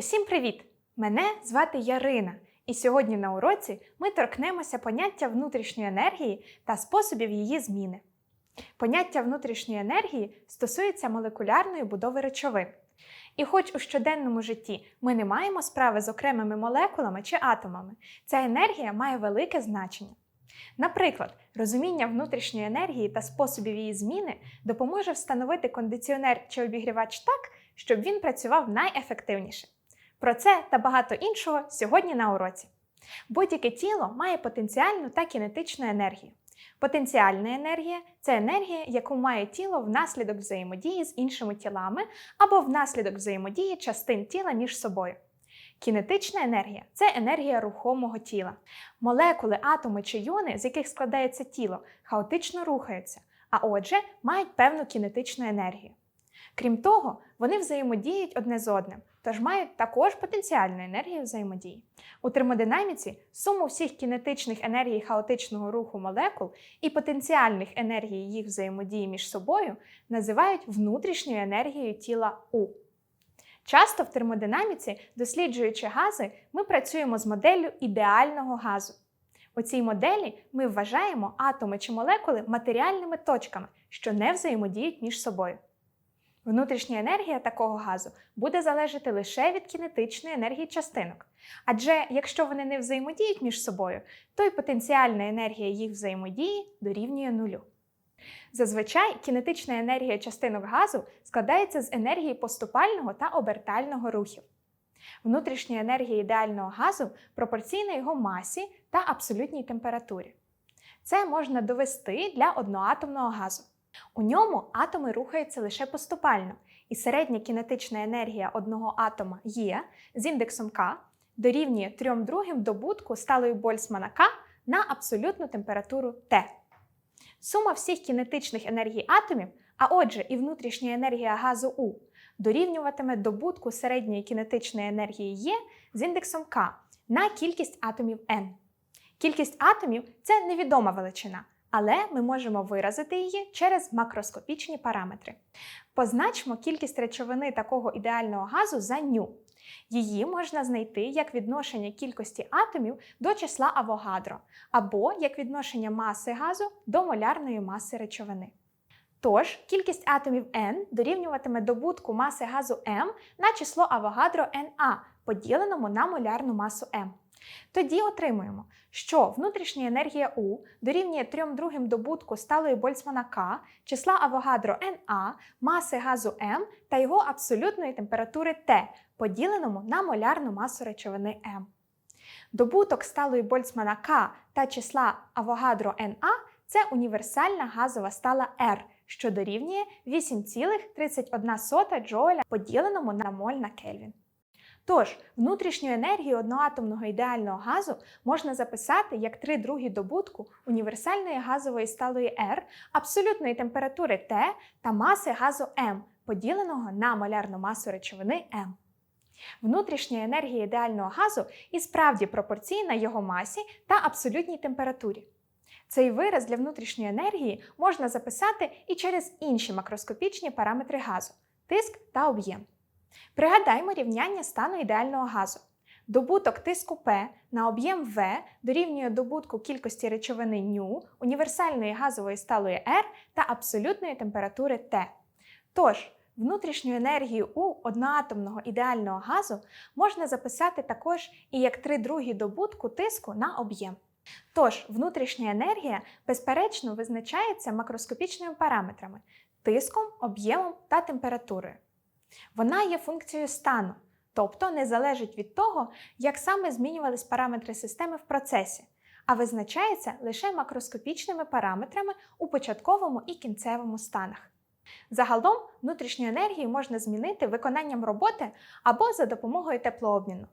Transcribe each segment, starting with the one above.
Усім привіт! Мене звати Ярина, і сьогодні на уроці ми торкнемося поняття внутрішньої енергії та способів її зміни. Поняття внутрішньої енергії стосується молекулярної будови речовин. І хоч у щоденному житті ми не маємо справи з окремими молекулами чи атомами, ця енергія має велике значення. Наприклад, розуміння внутрішньої енергії та способів її зміни допоможе встановити кондиціонер чи обігрівач так, щоб він працював найефективніше. Про це та багато іншого сьогодні на уроці. Будь-яке тіло має потенціальну та кінетичну енергію. Потенціальна енергія це енергія, яку має тіло внаслідок взаємодії з іншими тілами або внаслідок взаємодії частин тіла між собою. Кінетична енергія це енергія рухомого тіла. Молекули, атоми чи йони, з яких складається тіло, хаотично рухаються, а отже, мають певну кінетичну енергію. Крім того, вони взаємодіють одне з одним, тож мають також потенціальну енергію взаємодії. У термодинаміці суму всіх кінетичних енергій хаотичного руху молекул і потенціальних енергій їх взаємодії між собою називають внутрішньою енергією тіла У. Часто в термодинаміці, досліджуючи гази, ми працюємо з моделлю ідеального газу. У цій моделі ми вважаємо атоми чи молекули матеріальними точками, що не взаємодіють між собою. Внутрішня енергія такого газу буде залежати лише від кінетичної енергії частинок. Адже якщо вони не взаємодіють між собою, то й потенціальна енергія їх взаємодії дорівнює нулю. Зазвичай кінетична енергія частинок газу складається з енергії поступального та обертального рухів. Внутрішня енергія ідеального газу пропорційна його масі та абсолютній температурі. Це можна довести для одноатомного газу. У ньому атоми рухаються лише поступально, і середня кінетична енергія одного атома Є з індексом К дорівнює 3 другим добутку сталої Больцмана К на абсолютну температуру Т. Сума всіх кінетичних енергій атомів, а отже, і внутрішня енергія газу У, дорівнюватиме добутку середньої кінетичної енергії Є з індексом К на кількість атомів n. Кількість атомів це невідома величина, але ми можемо виразити її через макроскопічні параметри. Позначимо кількість речовини такого ідеального газу за ню. Її можна знайти як відношення кількості атомів до числа Авогадро, або як відношення маси газу до молярної маси речовини. Тож, кількість атомів n дорівнюватиме добутку маси газу m на число Авогадро Na, поділеному на молярну масу m. Тоді отримуємо, що внутрішня енергія У дорівнює 3 другим добутку сталої Больцмана К, числа Авогадро Na, маси газу М та його абсолютної температури Т, поділеному на молярну масу речовини М. Добуток сталої Больцмана К та числа Авогадро Na це універсальна газова стала R, що дорівнює 8,31 джоуля поділеному на моль на Кельвін. Тож, внутрішню енергію одноатомного ідеального газу можна записати як 3 другі добутку універсальної газової сталої R, абсолютної температури Т та маси газу М, поділеного на молярну масу речовини М. Внутрішня енергія ідеального газу і справді пропорційна його масі та абсолютній температурі. Цей вираз для внутрішньої енергії можна записати і через інші макроскопічні параметри газу тиск та об'єм. Пригадаймо рівняння стану ідеального газу. Добуток тиску P на об'єм В дорівнює добутку кількості речовини ню, універсальної газової сталої R та абсолютної температури Т. Тож, внутрішню енергію у одноатомного ідеального газу можна записати також і як 3 другі добутку тиску на об'єм. Тож, внутрішня енергія, безперечно, визначається макроскопічними параметрами тиском, об'ємом та температурою. Вона є функцією стану, тобто не залежить від того, як саме змінювались параметри системи в процесі, а визначається лише макроскопічними параметрами у початковому і кінцевому станах. Загалом внутрішню енергію можна змінити виконанням роботи або за допомогою теплообміну.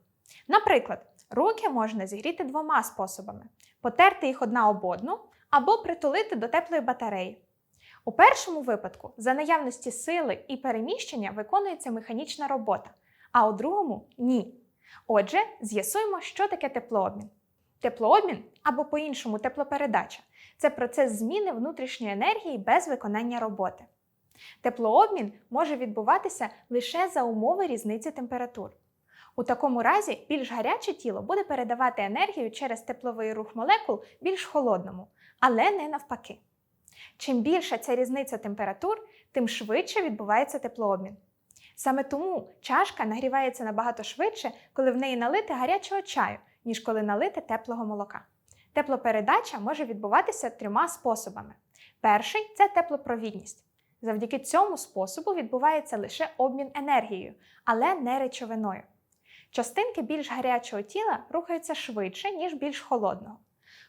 Наприклад, руки можна зігріти двома способами: потерти їх одна об одну або притулити до теплої батареї. У першому випадку за наявності сили і переміщення виконується механічна робота, а у другому ні. Отже, з'ясуємо, що таке теплообмін. Теплообмін або по-іншому теплопередача це процес зміни внутрішньої енергії без виконання роботи. Теплообмін може відбуватися лише за умови різниці температур. У такому разі більш гаряче тіло буде передавати енергію через тепловий рух молекул більш холодному, але не навпаки. Чим більша ця різниця температур, тим швидше відбувається теплообмін. Саме тому чашка нагрівається набагато швидше, коли в неї налити гарячого чаю, ніж коли налити теплого молока. Теплопередача може відбуватися трьома способами. Перший це теплопровідність. Завдяки цьому способу відбувається лише обмін енергією, але не речовиною. Частинки більш гарячого тіла рухаються швидше, ніж більш холодного.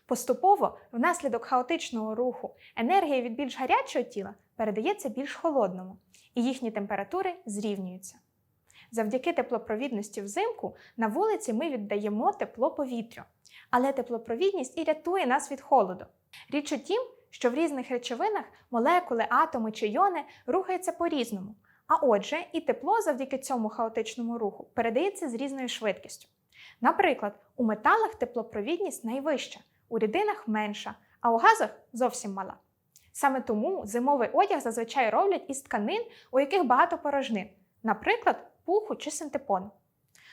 Поступово, внаслідок хаотичного руху, енергія від більш гарячого тіла передається більш холодному, і їхні температури зрівнюються. Завдяки теплопровідності взимку на вулиці ми віддаємо тепло повітрю, але теплопровідність і рятує нас від холоду. Річ у тім, що в різних речовинах молекули, атоми чи йони рухаються по-різному, а отже, і тепло завдяки цьому хаотичному руху передається з різною швидкістю. Наприклад, у металах теплопровідність найвища, у рідинах менша, а у газах зовсім мала. Саме тому зимовий одяг зазвичай роблять із тканин, у яких багато порожнин, наприклад, пуху чи синтепону.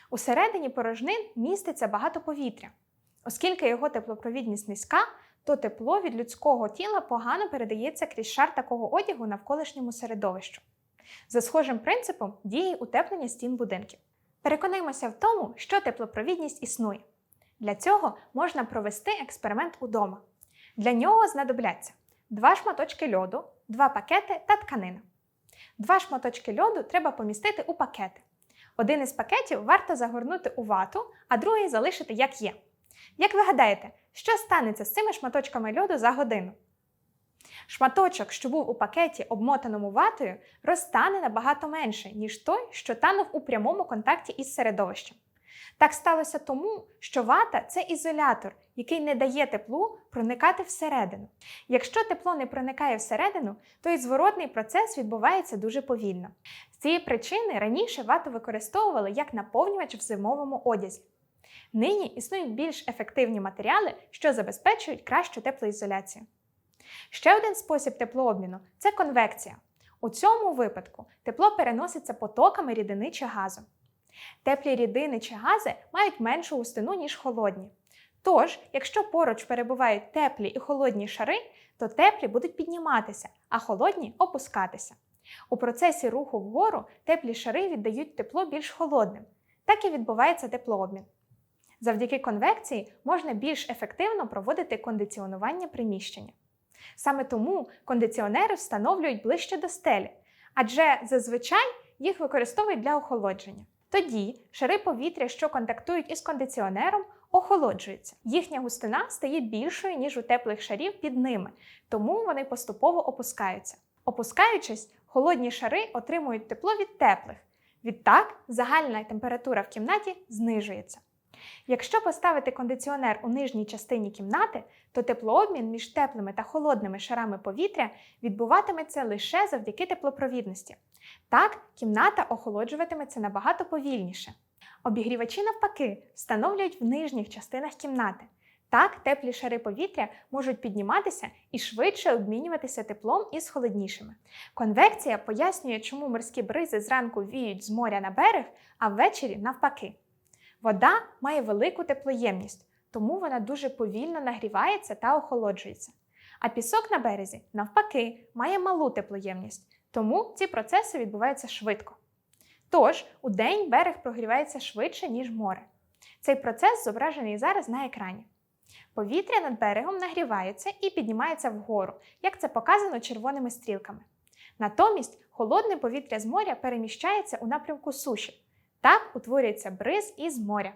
Усередині порожнин міститься багато повітря. Оскільки його теплопровідність низька, то тепло від людського тіла погано передається крізь шар такого одягу навколишньому середовищу. За схожим принципом діє утеплення стін будинків. Переконаємося в тому, що теплопровідність існує. Для цього можна провести експеримент удома. Для нього знадобляться два шматочки льоду, два пакети та тканина. Два шматочки льоду треба помістити у пакети. Один із пакетів варто загорнути у вату, а другий залишити як є. Як ви гадаєте, що станеться з цими шматочками льоду за годину? Шматочок, що був у пакеті, обмотаному ватою, розтане набагато менше, ніж той, що танув у прямому контакті із середовищем. Так сталося тому, що вата це ізолятор, який не дає теплу проникати всередину. Якщо тепло не проникає всередину, то і зворотний процес відбувається дуже повільно. З цієї причини раніше вату використовували як наповнювач в зимовому одязі. Нині існують більш ефективні матеріали, що забезпечують кращу теплоізоляцію. Ще один спосіб теплообміну це конвекція. У цьому випадку тепло переноситься потоками рідини чи газу. Теплі рідини чи гази мають меншу густину, ніж холодні. Тож, якщо поруч перебувають теплі і холодні шари, то теплі будуть підніматися, а холодні опускатися. У процесі руху вгору теплі шари віддають тепло більш холодним. Так і відбувається теплообмін. Завдяки конвекції можна більш ефективно проводити кондиціонування приміщення. Саме тому кондиціонери встановлюють ближче до стелі, адже зазвичай їх використовують для охолодження. Тоді шари повітря, що контактують із кондиціонером, охолоджуються. Їхня густина стає більшою, ніж у теплих шарів під ними, тому вони поступово опускаються. Опускаючись, холодні шари отримують тепло від теплих. Відтак, загальна температура в кімнаті знижується. Якщо поставити кондиціонер у нижній частині кімнати, то теплообмін між теплими та холодними шарами повітря відбуватиметься лише завдяки теплопровідності. Так, кімната охолоджуватиметься набагато повільніше. Обігрівачі, навпаки, встановлюють в нижніх частинах кімнати. Так, теплі шари повітря можуть підніматися і швидше обмінюватися теплом із холоднішими. Конвекція пояснює, чому морські бризи зранку віють з моря на берег, а ввечері навпаки. Вода має велику теплоємність, тому вона дуже повільно нагрівається та охолоджується. А пісок на березі, навпаки, має малу теплоємність, тому ці процеси відбуваються швидко. Тож, у день берег прогрівається швидше, ніж море. Цей процес зображений зараз на екрані. Повітря над берегом нагрівається і піднімається вгору, як це показано червоними стрілками. Натомість холодне повітря з моря переміщається у напрямку суші. Так утворюється бриз із моря.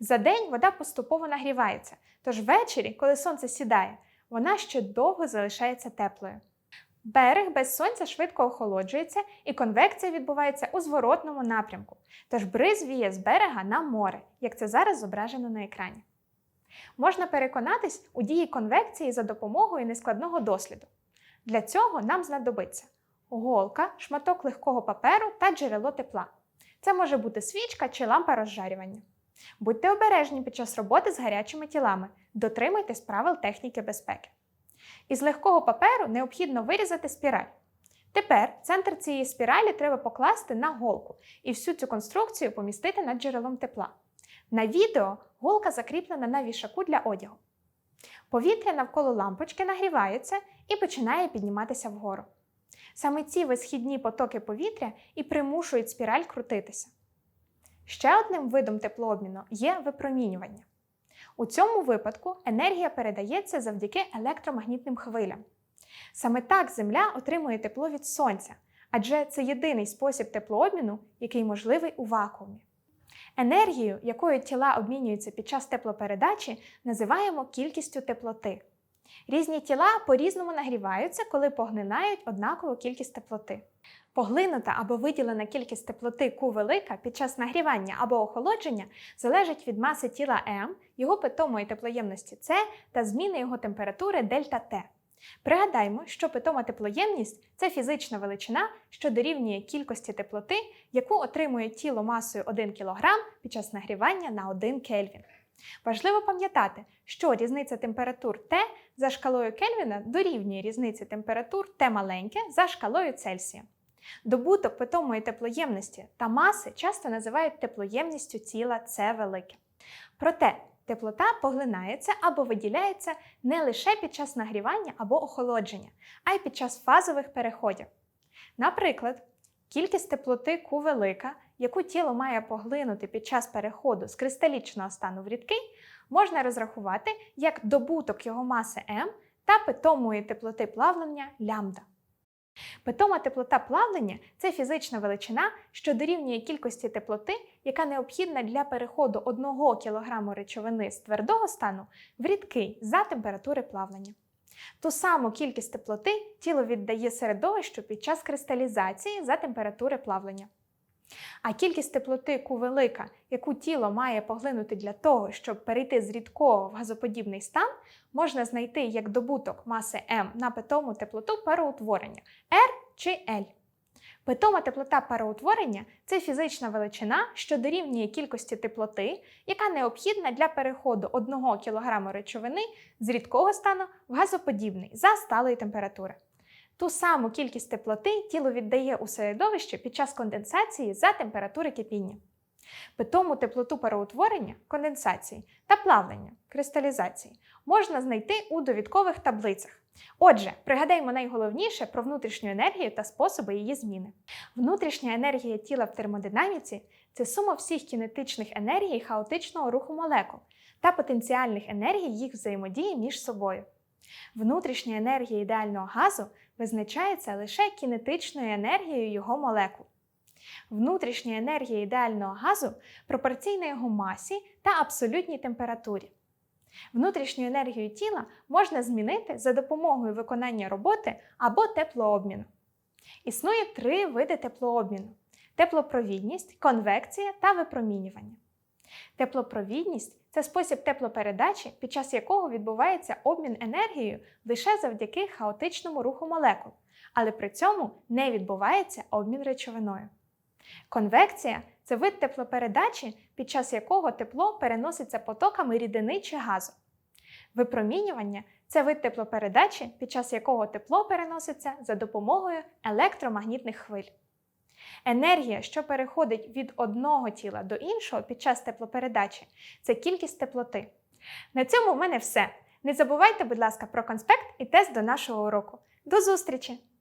За день вода поступово нагрівається, тож ввечері, коли сонце сідає, вона ще довго залишається теплою. Берег без сонця швидко охолоджується і конвекція відбувається у зворотному напрямку, тож бриз віє з берега на море, як це зараз зображено на екрані. Можна переконатись у дії конвекції за допомогою нескладного досліду. Для цього нам знадобиться голка, шматок легкого паперу та джерело тепла. Це може бути свічка чи лампа розжарювання. Будьте обережні під час роботи з гарячими тілами, дотримуйтесь правил техніки безпеки. Із легкого паперу необхідно вирізати спіраль. Тепер центр цієї спіралі треба покласти на голку і всю цю конструкцію помістити над джерелом тепла. На відео голка закріплена на вішаку для одягу. Повітря навколо лампочки нагрівається і починає підніматися вгору. Саме ці висхідні потоки повітря і примушують спіраль крутитися. Ще одним видом теплообміну є випромінювання. У цьому випадку енергія передається завдяки електромагнітним хвилям. Саме так Земля отримує тепло від Сонця, адже це єдиний спосіб теплообміну, який можливий у вакуумі. Енергію, якою тіла обмінюються під час теплопередачі, називаємо кількістю теплоти. Різні тіла по-різному нагріваються, коли поглинають однакову кількість теплоти. Поглинута або виділена кількість теплоти Q велика під час нагрівання або охолодження залежить від маси тіла М, його питомої теплоємності С та зміни його температури дельта Т. Пригадаймо, що питома теплоємність це фізична величина, що дорівнює кількості теплоти, яку отримує тіло масою 1 кг під час нагрівання на 1 Кельвін. Важливо пам'ятати, що різниця температур Т за шкалою Кельвіна дорівнює різниці температур Т маленьке за шкалою Цельсія. Добуток питомої теплоємності та маси часто називають теплоємністю тіла С велике. Проте теплота поглинається або виділяється не лише під час нагрівання або охолодження, а й під час фазових переходів. Наприклад, кількість теплоти Q велика, яку тіло має поглинути під час переходу з кристалічного стану в рідкий, можна розрахувати як добуток його маси М та питомої теплоти плавлення лямбда. Питома теплота плавлення це фізична величина, що дорівнює кількості теплоти, яка необхідна для переходу 1 кг речовини з твердого стану в рідкий за температури плавлення. Ту саму кількість теплоти тіло віддає середовищу під час кристалізації за температури плавлення. А кількість теплоти Q велика, яку тіло має поглинути для того, щоб перейти з рідкого в газоподібний стан, можна знайти як добуток маси М на питому теплоту пароутворення R чи L. Питома теплота пароутворення це фізична величина, що дорівнює кількості теплоти, яка необхідна для переходу 1 кг речовини з рідкого стану в газоподібний за сталої температури. Ту саму кількість теплоти тіло віддає у середовище під час конденсації за температури кипіння. Питому теплоту пароутворення, конденсації та плавлення, кристалізації можна знайти у довідкових таблицях. Отже, пригадаємо найголовніше про внутрішню енергію та способи її зміни. Внутрішня енергія тіла в термодинаміці це сума всіх кінетичних енергій хаотичного руху молекул та потенціальних енергій їх взаємодії між собою. Внутрішня енергія ідеального газу визначається лише кінетичною енергією його молекул. Внутрішня енергія ідеального газу пропорційна його масі та абсолютній температурі. Внутрішню енергію тіла можна змінити за допомогою виконання роботи або теплообміну. Існує три види теплообміну: теплопровідність, конвекція та випромінювання. Теплопровідність це спосіб теплопередачі, під час якого відбувається обмін енергією лише завдяки хаотичному руху молекул, але при цьому не відбувається обмін речовиною. Конвекція це вид теплопередачі, під час якого тепло переноситься потоками рідини чи газу. Випромінювання це вид теплопередачі, під час якого тепло переноситься за допомогою електромагнітних хвиль. Енергія, що переходить від одного тіла до іншого під час теплопередачі, це кількість теплоти. На цьому в мене все. Не забувайте, будь ласка, про конспект і тест до нашого уроку. До зустрічі!